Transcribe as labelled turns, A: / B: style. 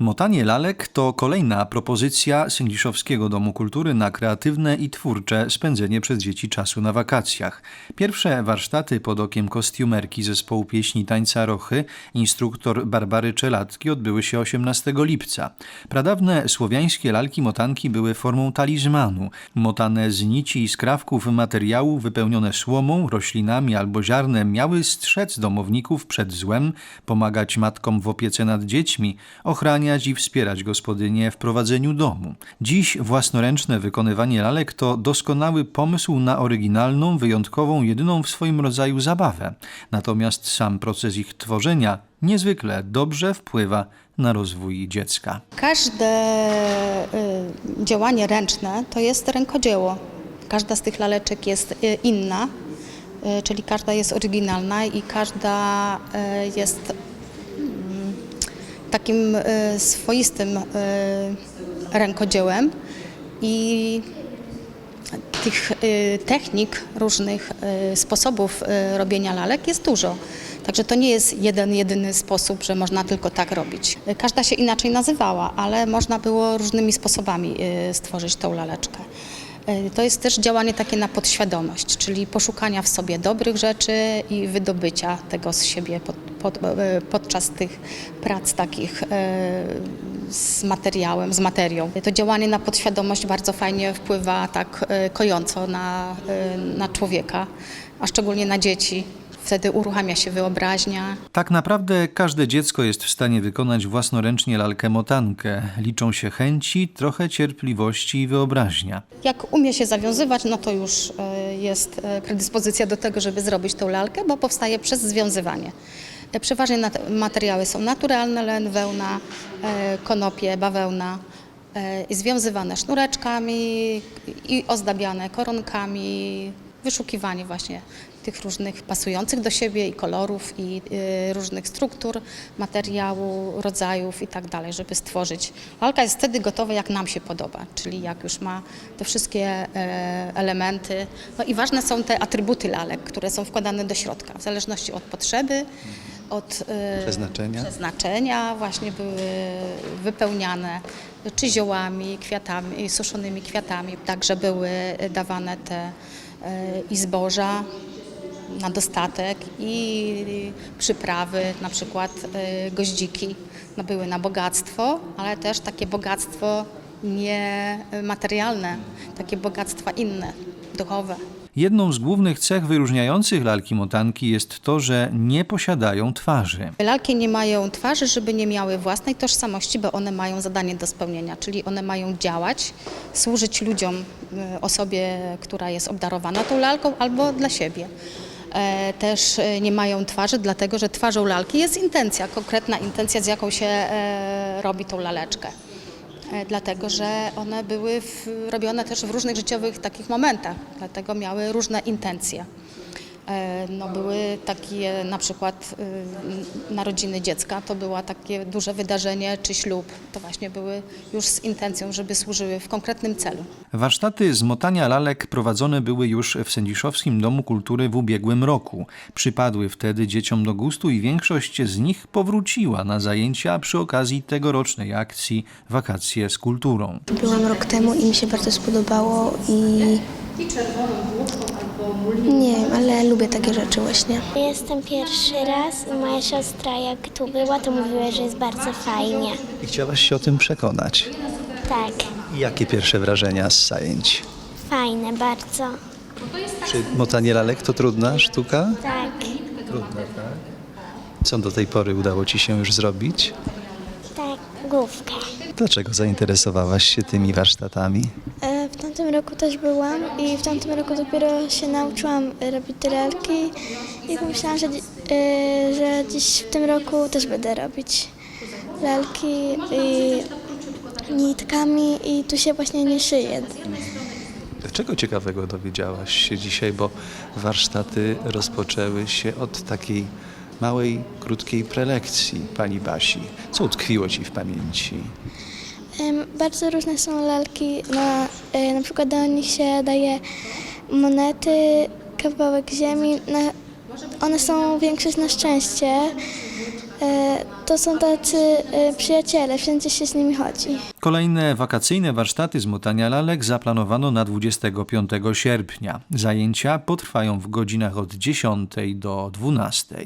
A: Motanie lalek to kolejna propozycja Sędziszowskiego Domu Kultury na kreatywne i twórcze spędzenie przez dzieci czasu na wakacjach. Pierwsze warsztaty pod okiem kostiumerki zespołu pieśni Tańca Rochy, instruktor Barbary Czelatki odbyły się 18 lipca. Pradawne słowiańskie lalki motanki były formą talizmanu, motane z nici i skrawków materiału wypełnione słomą, roślinami albo ziarnem miały strzec domowników przed złem, pomagać matkom w opiece nad dziećmi, ochraniać i wspierać gospodynię w prowadzeniu domu. Dziś własnoręczne wykonywanie lalek to doskonały pomysł na oryginalną, wyjątkową, jedyną w swoim rodzaju zabawę. Natomiast sam proces ich tworzenia niezwykle dobrze wpływa na rozwój dziecka.
B: Każde y, działanie ręczne to jest rękodzieło. Każda z tych laleczek jest y, inna, y, czyli każda jest oryginalna i każda y, jest takim y, swoistym y, rękodziełem i tych y, technik, różnych sposobów robienia lalek jest dużo. Także to nie jest jeden, jedyny sposób, że można tylko tak robić. Każda się inaczej nazywała, ale można było różnymi sposobami stworzyć tą laleczkę. Y, To jest też działanie takie na podświadomość, czyli poszukania w sobie dobrych rzeczy i wydobycia tego z siebie pod, pod, y, podczas tych prac takich y, z materiałem, z materią. To działanie na podświadomość bardzo fajnie wpływa tak kojąco na, na człowieka, a szczególnie na dzieci. Wtedy uruchamia się wyobraźnia,
A: Tak naprawdę każde dziecko jest w stanie wykonać własnoręcznie lalkę motankę. Liczą się chęci, trochę cierpliwości i wyobraźnia.
B: Jak umie się zawiązywać, no to już e, jest e, predyspozycja do tego, żeby zrobić tą lalkę, bo powstaje przez związywanie. Przeważnie materiały są naturalne, len, wełna, e, konopie, bawełna, i związywane sznureczkami i ozdabiane koronkami, wyszukiwanie właśnie tych różnych pasujących do siebie i kolorów i e, różnych struktur materiału, rodzajów i tak dalej, żeby stworzyć. Lalka jest wtedy gotowa, jak nam się podoba, czyli jak już ma te wszystkie e, elementy. No i ważne są te atrybuty lalek, które są wkładane do środka, w zależności od potrzeby, od e,
A: Przeznaczenia.
B: przeznaczenia. Właśnie były wypełniane czy ziołami, kwiatami, suszonymi kwiatami, także były dawane te e, i zboża na dostatek i przyprawy, na przykład e, goździki, no były na bogactwo, ale też takie bogactwo niematerialne, takie bogactwa inne, duchowe.
A: Jedną z głównych cech wyróżniających lalki motanki jest to, że nie posiadają twarzy.
B: Lalki nie mają twarzy, żeby nie miały własnej tożsamości, bo one mają zadanie do spełnienia, czyli one mają działać, służyć ludziom, y, osobie, która jest obdarowana tą lalką albo dla siebie. E, Też e, nie mają twarzy, dlatego że twarzą lalki jest intencja, konkretna intencja, z jaką się e, robi tą laleczkę. E, Dlatego, że one były w, robione też w różnych życiowych takich momentach, dlatego miały różne intencje. E, No, były takie na przykład y, narodziny dziecka, to było takie duże wydarzenie, czy ślub. To właśnie były już z intencją, żeby służyły w konkretnym celu.
A: Warsztaty z motania lalek prowadzone były już w Sędziszowskim Domu Kultury w ubiegłym roku. Przypadły wtedy dzieciom do gustu i większość z nich powróciła na zajęcia przy okazji tegorocznej akcji Wakacje z kulturą.
C: Byłam rok temu i mi się bardzo spodobało i... Nie wiem, ale lubię takie rzeczy właśnie.
D: Jestem pierwszy raz i moja siostra jak tu była, to mówiła, że jest bardzo fajnie.
E: I chciałaś się o tym przekonać.
D: Tak,
E: Jakie pierwsze wrażenia z zajęć?
D: fajne bardzo.
E: Czy motanie lalek to trudna sztuka?
D: Tak,
E: Trudna, tak. Co do tej pory udało Ci się już zrobić?
D: tak, główkę.
E: Dlaczego zainteresowałaś się tymi warsztatami?
F: E, tamtym roku też byłam i w tamtym roku dopiero się nauczyłam robić te lalki i pomyślałam, że, e, że dziś w tym roku też będę robić lalki i nitkami i tu się właśnie nie szyje.
E: Czego ciekawego dowiedziałaś się dzisiaj, bo warsztaty rozpoczęły się od takiej małej, krótkiej prelekcji pani Basi. Co utkwiło Ci w pamięci?
F: Bardzo różne są lalki, na, e, na przykład do nich się daje monety, kawałek ziemi. Na, one są większość na szczęście. E, To są tacy e, przyjaciele, wszędzie się z nimi chodzi.
A: Kolejne wakacyjne warsztaty z motania lalek zaplanowano na 25 sierpnia. Zajęcia potrwają w godzinach od 10 do 12.